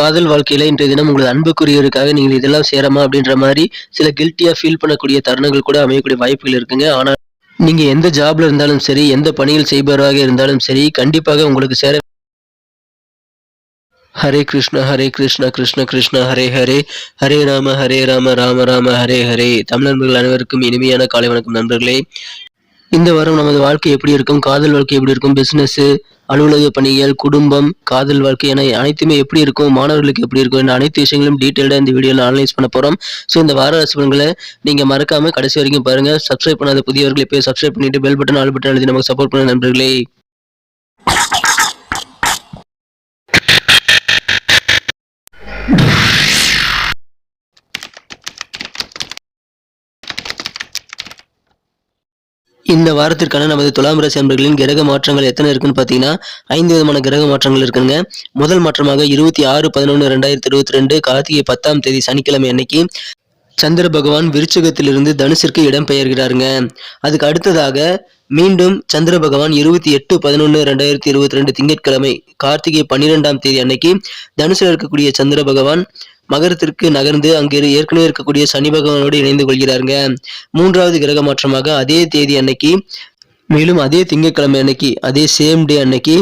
காதல் வாழ்க்கையில இன்றைய தினம் உங்களது அன்புக்குரியவருக்காக நீங்கள் இதெல்லாம் சேரமா அப்படின்ற மாதிரி சில கில்ட்டியா ஃபீல் பண்ணக்கூடிய தருணங்கள் கூட அமையக்கூடிய வாய்ப்புகள் இருக்குங்க. ஆனா நீங்க எந்த ஜாப்ல இருந்தாலும் சரி எந்த பணியில் செய்பவராக இருந்தாலும் சரி கண்டிப்பாக உங்களுக்கு சேர ஹரே கிருஷ்ணா ஹரே கிருஷ்ணா கிருஷ்ண கிருஷ்ணா ஹரே ஹரே. ஹரே ராம ஹரே ராம ராம ராம ஹரே ஹரே. தமிழ் நண்பர்கள் அனைவருக்கும் இனிமையான காலை வணக்கம் நண்பர்களே. இந்த வாரம் நமது வாழ்க்கை எப்படி இருக்கும்? காதல் வாழ்க்கை எப்படி இருக்கும்? பிசினஸ் அலுவலக பணிகள் குடும்பம் காதல் வாழ்க்கை என அனைத்துமே எப்படி இருக்கும்? மாணவர்களுக்கு எப்படி இருக்கும்? என அனைத்து விஷயங்களும் டீட்டெயிலாக இந்த வீடியோவில் அனலைஸ் பண்ண போகிறோம் ஸோ இந்த வார ரசிபன்களை நீங்கள் மறக்காம கடைசி வரைக்கும் பாருங்க. சப்ஸ்கிரைப் பண்ணாத புதியவர்களை போய் சப்ஸ்கிரைப் பண்ணிட்டு பெல் பட்டன் ஆல் பட்டன் எழுதி நமக்கு சப்போர்ட் பண்ண நண்பர்களே. இந்த வாரத்திற்கான நமது துலாம் ராசி அன்பர்களின் கிரக மாற்றங்கள் எத்தனை இருக்குன்னு பார்த்தீங்கன்னா ஐந்து விதமான கிரக மாற்றங்கள் இருக்குங்க. முதல் மாற்றமாக இருபத்தி ஆறு பதினொன்று ரெண்டாயிரத்தி இருபத்தி ரெண்டு கார்த்திகை பத்தாம் தேதி சனிக்கிழமை அன்னைக்கு சந்திர பகவான் விருச்சகத்திலிருந்து தனுசிற்கு இடம் பெயர்கிறாருங்க அதுக்கு அடுத்ததாக மீண்டும் சந்திர பகவான் இருபத்தி எட்டு பதினொன்று ரெண்டாயிரத்தி இருபத்தி ரெண்டு திங்கட்கிழமை கார்த்திகை பன்னிரெண்டாம் தேதி அன்னைக்கு தனுசில் இருக்கக்கூடிய சந்திர பகவான் மகரத்திற்கு நகர்ந்து அங்கு ஏற்கனவே இருக்கக்கூடிய சனி பகவானோடு இணைந்து கொள்கிறாருங்க. மூன்றாவது கிரக மாற்றமாக அதே தேதி அன்னைக்கு மேலும் அதே திங்கட்கிழமை அன்னைக்கு அதே சேம் டே அன்னைக்கு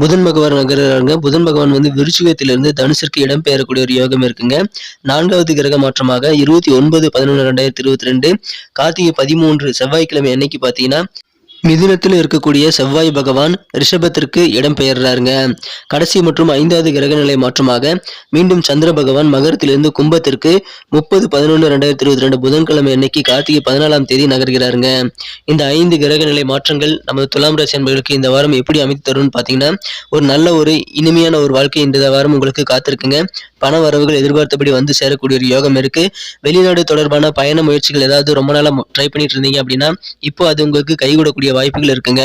புதன் பகவான் நகர்றாங்க புதன் பகவான் வந்து விருச்சிகத்திலிருந்து தனுசிற்கு இடம்பெயரக்கூடிய ஒரு யோகம் இருக்குங்க. நான்காவது கிரக மாற்றமாக இருபத்தி ஒன்பது பதினொன்று ரெண்டாயிரத்தி இருபத்தி ரெண்டு கார்த்திகை பதிமூன்று செவ்வாய்க்கிழமை அன்னைக்கு பார்த்தீங்கன்னா மிதுனத்தில் இருக்கக்கூடிய செவ்வாய் பகவான் ரிஷபத்திற்கு இடம் பெயர்றாருங்க கடைசி மற்றும் ஐந்தாவது கிரக நிலை மாற்றமாக மீண்டும் சந்திர பகவான் மகரத்திலிருந்து கும்பத்திற்கு முப்பது பதினொன்று ரெண்டாயிரத்தி இருபத்தி ரெண்டு புதன்கிழமை அன்னைக்கு கார்த்திகை பதினாலாம் தேதி நகர்கிறாருங்க. இந்த ஐந்து கிரக நிலை மாற்றங்கள் நமது துலாம் ராசி என்பவர்களுக்கு இந்த வாரம் எப்படி அமைத்து தரும்னு பார்த்தீங்கன்னா ஒரு நல்ல ஒரு இனிமையான ஒரு வாழ்க்கை இந்த வாரம் உங்களுக்கு காத்திருக்குங்க. பண வரவுகள் எதிர்பார்த்தபடி வந்து சேரக்கூடிய ஒரு யோகம் இருக்கு. வெளிநாடு தொடர்பான பயண முயற்சிகள் ஏதாவது ரொம்ப நாளாக ட்ரை பண்ணிட்டு இருந்தீங்க அப்படின்னா இப்போ அது உங்களுக்கு கைகூடக்கூடிய வாய்ப்புகள் இருக்குங்க.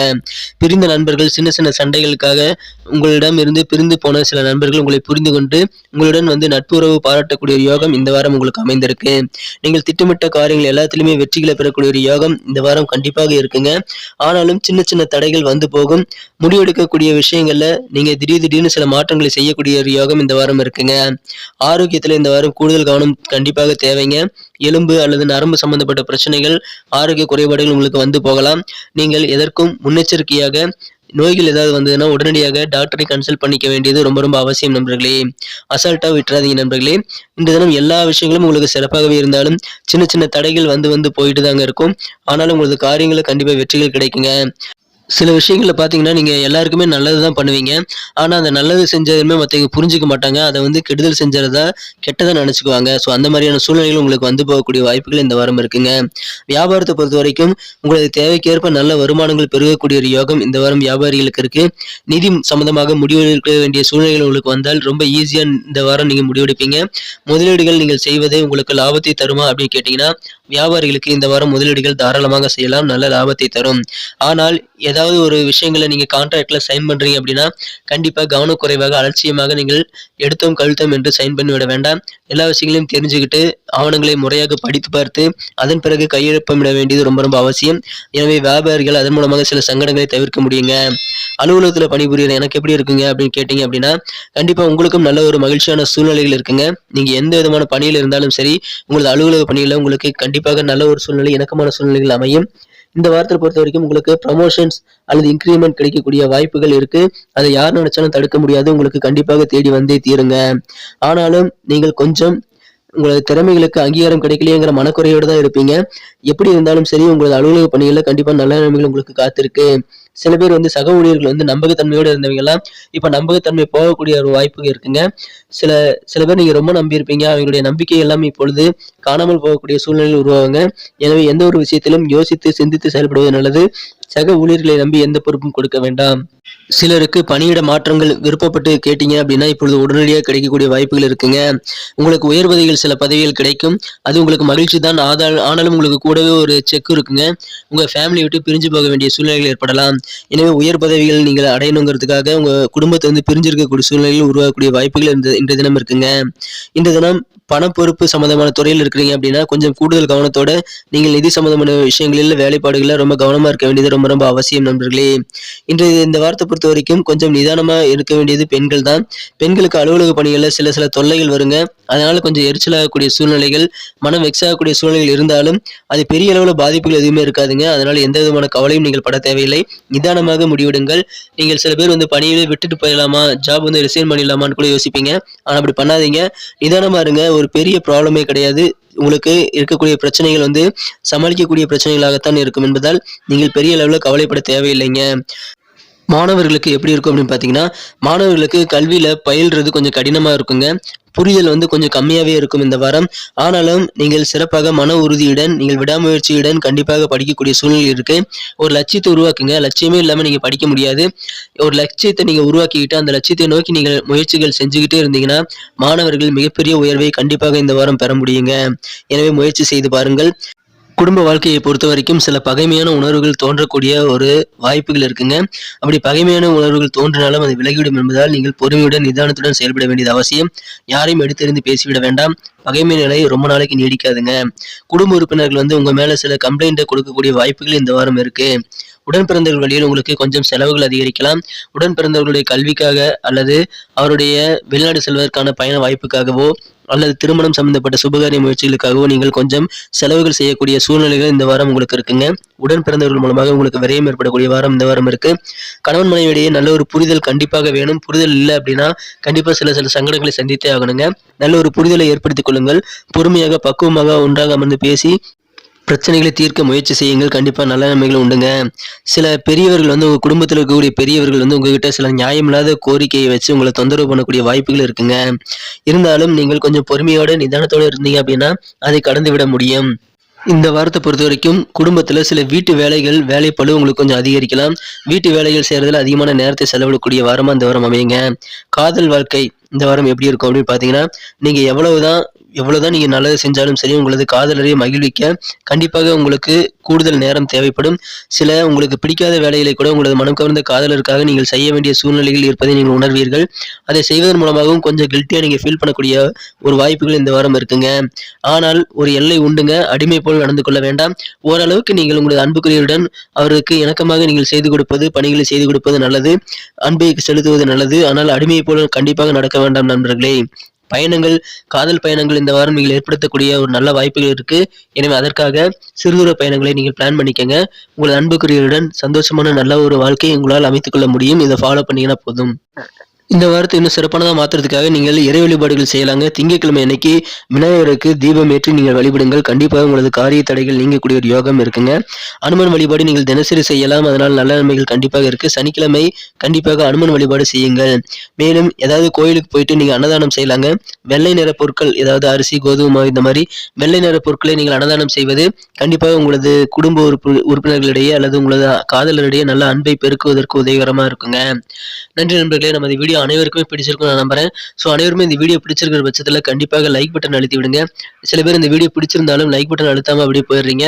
பிரிந்த நண்பர்கள் சின்ன சின்ன சண்டைகளுக்காக உங்களிடம் இருந்து பிரிந்து போன சில நண்பர்கள் உங்களை புரிந்து கொண்டு உங்களுடன் வந்து நட்புறவு பாராட்டக்கூடிய ஒரு யோகம் இந்த வாரம் உங்களுக்கு அமைந்திருக்கு. நீங்கள் திட்டமிட்ட காரியங்கள் எல்லாத்திலுமே வெற்றிகளை பெறக்கூடிய ஒரு யோகம் இந்த வாரம் கண்டிப்பாக இருக்குங்க. ஆனாலும் சின்ன சின்ன தடைகள் வந்து போகும். முடிவெடுக்கக்கூடிய விஷயங்கள்ல நீங்க திடீர் திடீர்னு சில மாற்றங்களை செய்யக்கூடிய ஒரு யோகம் இந்த வாரம் இருக்குங்க. ஆரோக்கியத்துல இந்த வாரம் கூடுதல் கவனம் கண்டிப்பாக தேவைங்க. எலும்பு அல்லது நரம்பு சம்பந்தப்பட்ட பிரச்சனைகள் ஆரோக்கிய குறைபாடுகள் உங்களுக்கு வந்து போகலாம். நீங்கள் எதற்கும் முன்னெச்சரிக்கையாக நோய்கள் ஏதாவது வந்ததுன்னா உடனடியாக டாக்டரை கன்சல்ட் பண்ணிக்க வேண்டியது ரொம்ப ரொம்ப அவசியம் நண்பர்களே. அசால்ட்டா விட்டுறாதீங்க நண்பர்களே. இந்த தினம் எல்லா விஷயங்களும் உங்களுக்கு சிறப்பாகவே இருந்தாலும் சின்ன சின்ன தடைகள் வந்து வந்து போயிட்டு தாங்க இருக்கும். ஆனாலும் உங்களது காரியங்களை கண்டிப்பாக வெற்றிகள் கிடைக்குங்க. சில விஷயங்களில் பார்த்தீங்கன்னா நீங்கள் எல்லாருக்குமே நல்லது தான் பண்ணுவீங்க. ஆனால் அந்த நல்லது செஞ்சதுமே மற்றவங்க புரிஞ்சுக்க மாட்டாங்க. அதை வந்து கெடுதல் செஞ்சதா கெட்டதை நினச்சிக்குவாங்க. ஸோ அந்த மாதிரியான சூழ்நிலைகள் உங்களுக்கு வந்து போகக்கூடிய வாய்ப்புகள் இந்த வாரம் இருக்குங்க. வியாபாரத்தை பொறுத்த வரைக்கும் உங்களது தேவைக்கேற்ப நல்ல வருமானங்கள் பெருகக்கூடிய ஒரு யோகம் இந்த வாரம் வியாபாரிகளுக்கு இருக்கு. நிதி சம்பந்தமாக முடிவெடுக்க வேண்டிய சூழ்நிலைகள் உங்களுக்கு வந்தால் ரொம்ப ஈஸியாக இந்த வாரம் நீங்கள் முடிவெடுப்பீங்க. முதலீடுகள் நீங்கள் செய்வது உங்களுக்கு லாபத்தை தருமா அப்படின்னு கேட்டிங்கன்னா வியாபாரிகளுக்கு இந்த வாரம் முதலீடுகள் தாராளமாக செய்யலாம் நல்ல லாபத்தை தரும். ஆனால் ஏதாவது ஒரு விஷயங்களை நீங்க கான்ட்ராக்ட்ல சைன் பண்றீங்க அப்படின்னா கண்டிப்பா கவனக்குறைவாக அலட்சியமாக நீங்கள் எடுத்தோம் கழுத்தோம் என்று சைன் பண்ணி விட வேண்டாம். எல்லா விஷயங்களையும் தெரிஞ்சுக்கிட்டு ஆவணங்களை முறையாக படித்து பார்த்து அதன் பிறகு கையெழுப்பமிட வேண்டியது ரொம்ப ரொம்ப அவசியம். எனவே வியாபாரிகள் அதன் மூலமாக சில சங்கடங்களை தவிர்க்க முடியுங்க. அலுவலகத்தில் பணிபுரியுற எனக்கு எப்படி இருக்குங்க அப்படின்னு கேட்டீங்க அப்படின்னா கண்டிப்பாக உங்களுக்கும் நல்ல ஒரு மகிழ்ச்சியான சூழ்நிலைகள் இருக்குங்க. நீங்கள் எந்த விதமான பணியில் இருந்தாலும் சரி உங்களது அலுவலக பணியில் உங்களுக்கு கண்டிப்பாக நல்ல ஒரு சூழ்நிலை இணக்கமான சூழ்நிலைகள் அமையும். இந்த வாரத்தை பொறுத்த வரைக்கும் உங்களுக்கு ப்ரமோஷன்ஸ் அல்லது இன்க்ரிமெண்ட் கிடைக்கக்கூடிய வாய்ப்புகள் இருக்கு. அதை யார் நினைச்சாலும் தடுக்க முடியாது. உங்களுக்கு கண்டிப்பாக தேடி வந்தே தீருங்க. ஆனாலும் நீங்கள் கொஞ்சம் உங்களது திறமைகளுக்கு அங்கீகாரம் கிடைக்கலையேங்கிற மனக்குறையோடு தான் இருப்பீங்க. எப்படி இருந்தாலும் சரி உங்களது அலுவலக பணிகளில் கண்டிப்பாக நல்ல நிலைமைகள் உங்களுக்கு காத்திருக்கு. சில பேர் வந்து சக ஊழியர்கள் வந்து நம்பகத்தன்மையோடு இருந்தவங்க எல்லாம் இப்ப நம்பகத்தன்மை போகக்கூடிய ஒரு வாய்ப்பு இருக்குங்க. சில சில பேர் நீங்க ரொம்ப நம்பியிருப்பீங்க. அவங்களுடைய நம்பிக்கை எல்லாம் இப்பொழுது காணாமல் போகக்கூடிய சூழ்நிலையில் உருவாங்க எனவே எந்த ஒரு விஷயத்திலும் யோசித்து சிந்தித்து செயல்படுவது நல்லது. சக ஊழியர்களை நம்பி எந்த பொறுப்பும் கொடுக்க வேண்டாம். சிலருக்கு பணியிட மாற்றங்கள் விருப்பப்பட்டு கேட்டீங்க அப்படின்னா இப்பொழுது உடனடியாக கிடைக்கக்கூடிய வாய்ப்புகள் இருக்குங்க. உங்களுக்கு உயர் பதவிகள் சில பதவிகள் கிடைக்கும். அது உங்களுக்கு மகிழ்ச்சி தான். ஆதால் ஆனாலும் உங்களுக்கு கூடவே ஒரு செக் இருக்குங்க. உங்கள் ஃபேமிலி விட்டு பிரிஞ்சு போக வேண்டிய சூழ்நிலைகள் ஏற்படலாம். எனவே உயர் பதவிகள் நீங்கள் அடையணுங்கிறதுக்காக உங்கள் குடும்பத்தை வந்து பிரிஞ்சிருக்கக்கூடிய சூழ்நிலைகள் உருவாகக்கூடிய வாய்ப்புகள் இந்த இன்றைய தினம் இருக்குங்க. இந்த தினம் பணப்பொறுப்பு சம்பந்தமான துறையில் இருக்கிறீங்க அப்படின்னா கொஞ்சம் கூடுதல் கவனத்தோட நீங்கள் நிதி சம்பந்தமான விஷயங்களில் வேலைப்பாடுகளில் ரொம்ப கவனமா இருக்க வேண்டியது ரொம்ப ரொம்ப அவசியம் நண்பர்களே. இன்றைய இந்த வாரத்தை பொறுத்த வரைக்கும் கொஞ்சம் நிதானமாக இருக்க வேண்டியது பெண்கள் தான். பெண்களுக்கு அலுவலக பணிகளில் சில சில தொல்லைகள் வருங்க. அதனால கொஞ்சம் எரிச்சலாகக்கூடிய சூழ்நிலைகள் மனம் வெக்ஸாகக்கூடிய சூழ்நிலைகள் இருந்தாலும் அது பெரிய அளவில் பாதிப்புகள் எதுவுமே இருக்காதுங்க. அதனால எந்த விதமான கவலையும் நீங்கள் பட தேவையில்லை. நிதானமாக முடிவெடுங்கள். நீங்கள் சில பேர் வந்து பணியிலே விட்டுட்டு போயிடலாமா? ஜாப் வந்து ரிசைன் பண்ணிடலாமான்னு கூட யோசிப்பீங்க. ஆனால் அப்படி பண்ணாதீங்க. நிதானமா இருங்க. ஒரு பெரிய ப்ராப்ளமே கிடையாது. உங்களுக்கு இருக்கக்கூடிய பிரச்சனைகள் வந்து சமாளிக்கக்கூடிய பிரச்சனைகளாகத்தான் இருக்கும் என்பதால் நீங்கள் பெரிய அளவில் கவலைப்பட தேவையில்லைங்க. மாணவர்களுக்கு எப்படி இருக்கும் அப்படின்னு பார்த்தீங்கன்னா மாணவர்களுக்கு கல்வியில் பயில்றது கொஞ்சம் கடினமாக இருக்குங்க. புரிதல் வந்து கொஞ்சம் கம்மியாகவே இருக்கும் இந்த வாரம். ஆனாலும் நீங்கள் சிறப்பாக மன உறுதியுடன் நீங்கள் விடாமுயற்சியுடன் கண்டிப்பாக படிக்கக்கூடிய சூழ்நிலை இருக்கு. ஒரு லட்சியத்தை உருவாக்குங்க. லட்சியமே இல்லாமல் நீங்கள் படிக்க முடியாது. ஒரு லட்சியத்தை நீங்கள் உருவாக்கிக்கிட்டு அந்த லட்சியத்தை நோக்கி நீங்கள் முயற்சிகள் செஞ்சுக்கிட்டே இருந்தீங்கன்னா மாணவர்கள் மிகப்பெரிய உயர்வை கண்டிப்பாக இந்த வாரம் பெற முடியுங்க. எனவே முயற்சி செய்து பாருங்கள். குடும்ப வாழ்க்கையை பொறுத்த வரைக்கும் சில பகைமையான உணர்வுகள் தோன்றக்கூடிய ஒரு வாய்ப்புகள் இருக்குங்க. அப்படி பகைமையான உணர்வுகள் தோன்றினாலும் அது விலகிவிடும் என்பதால் நீங்கள் பொறுமையுடன் நிதானத்துடன் செயல்பட வேண்டியது அவசியம். யாரையும் எடுத்தெறிந்து பேசிவிட வேண்டாம். பகைமை நிலை ரொம்ப நாளைக்கு நீடிக்காதுங்க. குடும்ப உறுப்பினர்கள் வந்து உங்க மேல சில கம்ப்ளைண்ட்டை கொடுக்கக்கூடிய வாய்ப்புகள் இந்த வாரம் இருக்கு. உடன் பிறந்தவர்கள் வழியில் உங்களுக்கு கொஞ்சம் செலவுகள் அதிகரிக்கலாம். உடன் பிறந்தவர்களுடைய கல்விக்காக அல்லது அவருடைய வெளிநாடு செல்வதற்கான பயண வாய்ப்புக்காகவோ அல்லது திருமணம் சம்பந்தப்பட்ட சுபகாரிய முயற்சிகளுக்காகவோ நீங்கள் கொஞ்சம் செலவுகள் செய்யக்கூடிய சூழ்நிலைகள் இந்த வாரம் உங்களுக்கு இருக்குங்க. உடன் பிறந்தவர்கள் மூலமாக உங்களுக்கு விரயம் ஏற்படக்கூடிய வாரம் இந்த வாரம் இருக்கு. கணவன் மனைவியிடையே நல்ல ஒரு புரிதல் கண்டிப்பாக வேணும். புரிதல் இல்லை அப்படின்னா கண்டிப்பாக சில சில சங்கடங்களை சந்தித்தே ஆகணுங்க. நல்ல ஒரு புரிதலை ஏற்படுத்திக் கொள்ளுங்கள். பொறுமையாக பக்குவமாக ஒன்றாக அமர்ந்து பேசி பிரச்சனைகளை தீர்க்க முயற்சி செய்யுங்கள். கண்டிப்பாக நல்ல நன்மைகள் உண்டுங்க. சில பெரியவர்கள் வந்து உங்கள் குடும்பத்தில் இருக்கக்கூடிய பெரியவர்கள் வந்து உங்ககிட்ட சில நியாயமில்லாத கோரிக்கையை வச்சு உங்களை தொந்தரவு பண்ணக்கூடிய வாய்ப்புகள் இருக்குங்க. இருந்தாலும் நீங்கள் கொஞ்சம் பொறுமையோடு நிதானத்தோடு இருந்தீங்க அப்படின்னா அதை கடந்து விட முடியும். இந்த வாரத்தை பொறுத்த வரைக்கும் குடும்பத்தில் சில வீட்டு வேலைகள் வேலைப்பளு உங்களுக்கு கொஞ்சம் அதிகரிக்கலாம். வீட்டு வேலைகள் செய்கிறதுல அதிகமான நேரத்தை செலவிடக்கூடிய வாரமாக இந்த வாரம் அமையுங்க. காதல் வாழ்க்கை இந்த வாரம் எப்படி இருக்கும் அப்படின்னு பார்த்தீங்கன்னா நீங்கள் எவ்வளவுதான் எவ்வளவுதான் நீங்க நல்லது செஞ்சாலும் சரி உங்களது காதலரை மகிழ்விக்க கண்டிப்பாக உங்களுக்கு கூடுதல் நேரம் தேவைப்படும். சில உங்களுக்கு பிடிக்காத வேலைகளை கூட உங்களது மனம் கவர்ந்த காதலருக்காக நீங்கள் செய்ய வேண்டிய சூழ்நிலைகள் இருப்பதை நீங்கள் உணர்வீர்கள். அதை செய்வதன் மூலமாகவும் கொஞ்சம் கில்ட்டியா நீங்க ஃபீல் பண்ணக்கூடிய ஒரு வாய்ப்புகள் இந்த வாரம் இருக்குங்க. ஆனால் ஒரு எல்லை உண்டுங்க. அடிமை போல் நடந்து கொள்ள வேண்டாம். ஓரளவுக்கு நீங்கள் உங்களது அன்புக்குரியருடன் அவருக்கு இணக்கமாக நீங்கள் செய்து கொடுப்பது பணிகளை செய்து கொடுப்பது நல்லது. அன்பை செலுத்துவது நல்லது. ஆனால் அடிமையை போல கண்டிப்பாக நடக்க வேண்டாம் நண்பர்களே. பயணங்கள் காதல் பயணங்கள் இந்த வாரம் நீங்கள் ஏற்படுத்தக்கூடிய ஒரு நல்ல வாய்ப்புகள் இருக்கு. எனவே அதற்காக சிறுதூர பயணங்களை நீங்கள் பிளான் பண்ணிக்கங்க. உங்கள் அன்புக்குரியருடன் சந்தோஷமான நல்ல ஒரு வாழ்க்கையை உங்களால் அமைத்துக் கொள்ள முடியும். இதை ஃபாலோ பண்ணீங்கன்னா போதும். இந்த வாரத்தை இன்னும் சிறப்பானதாக மாற்றுறதுக்காக நீங்கள் இறை வழிபாடுகள் செய்யலாங்க. திங்கட்கிழமை அன்னைக்கு விநாயகருக்கு தீபம் ஏற்றி நீங்கள் வழிபடுங்கள். கண்டிப்பாக உங்களது காரிய தடைகள் நீங்கக்கூடிய ஒரு யோகம் இருக்குங்க. அனுமன் வழிபாடு நீங்கள் தினசரி செய்யலாம். அதனால் நல்ல நன்மைகள் கண்டிப்பாக இருக்கு. சனிக்கிழமை கண்டிப்பாக அனுமன் வழிபாடு செய்யுங்கள். மேலும் ஏதாவது கோயிலுக்கு போயிட்டு நீங்கள் அன்னதானம் செய்யலாங்க. வெள்ளை நிற பொருட்கள் ஏதாவது அரிசி கோதுமை இந்த மாதிரி வெள்ளை நிற பொருட்களை நீங்கள் அன்னதானம் செய்வது கண்டிப்பாக உங்களது குடும்ப உறுப்பு உறுப்பினர்களிடையே அல்லது உங்களது காதலரிடையே நல்ல அன்பை பெருக்குவதற்கு உதவிகரமாக இருக்குங்க. நன்றி நண்பர்களே. நமது வீடியோ அனைவருக்குமே பிடிச்சிருக்கும் நான் நம்புறேன். ஸோ அனைவருமே இந்த வீடியோ பிடிச்சிருக்கிற பட்சத்தில் கண்டிப்பாக லைக் பட்டன் அழுத்தி விடுங்க சில பேர் இந்த வீடியோ பிடிச்சிருந்தாலும் லைக் பட்டன் அழுத்தாமல் அப்படியே போயிடுறீங்க.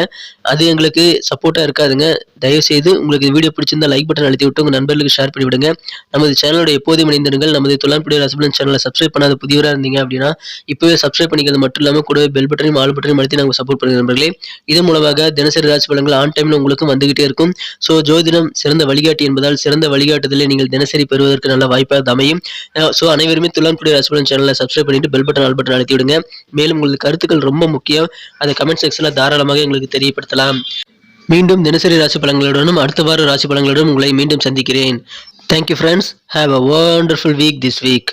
அது எங்களுக்கு சப்போர்ட்டாக இருக்காதுங்க. தயவு செய்து உங்களுக்கு இந்த வீடியோ பிடிச்சிருந்தா லைக் பட்டன் அழுத்தி விட்டு உங்கள் நண்பர்களுக்கு ஷேர் பண்ணி விடுங்க நமது சேனலோட எப்போதும் இணைந்திருங்கள். நமது தொழில்புடைய ரசபலன் சேனலை சப்ஸ்கிரைப் பண்ணாத புதியவராக இருந்தீங்க அப்படின்னா இப்போவே சப்ஸ்கிரைப் பண்ணிக்கிறது மட்டும் இல்லாமல் கூடவே பெல் பட்டனையும் ஆல் பட்டனையும் அழுத்தி நாங்கள் சப்போர்ட் பண்ணுங்க நண்பர்களே. இதன் மூலமாக தினசரி ராசி பலன்கள் ஆன் டைமில் உங்களுக்கும் வந்துகிட்டே இருக்கும். ஸோ ஜோதிடம் சிறந்த வழிகாட்டி என்பதால் சிறந்த வழிகாட்டுதலை நீங்கள் தினசரி பெறுவதற்கு நல்ல வாய்ப்பாக அமையும் ஸோ அனைவருமே துலான்குடி ராசிபலன் சேனலை சப்ஸ்கிரைப் பண்ணிட்டு பெல் பட்டன் ஆல் பட்டன் அழுத்தி விடுங்க. மேலும் உங்களுக்கு கருத்துக்கள் ரொம்ப முக்கியம். அதை கமெண்ட் செக்ஷனில் தாராளமாக எங்களுக்கு தெரியப்படுத்தலாம். மீண்டும் தினசரி ராசி பலன்களுடனும் அடுத்த வார ராசி பலன்களுடன் உங்களை மீண்டும் சந்திக்கிறேன். Thank you friends have a wonderful week this week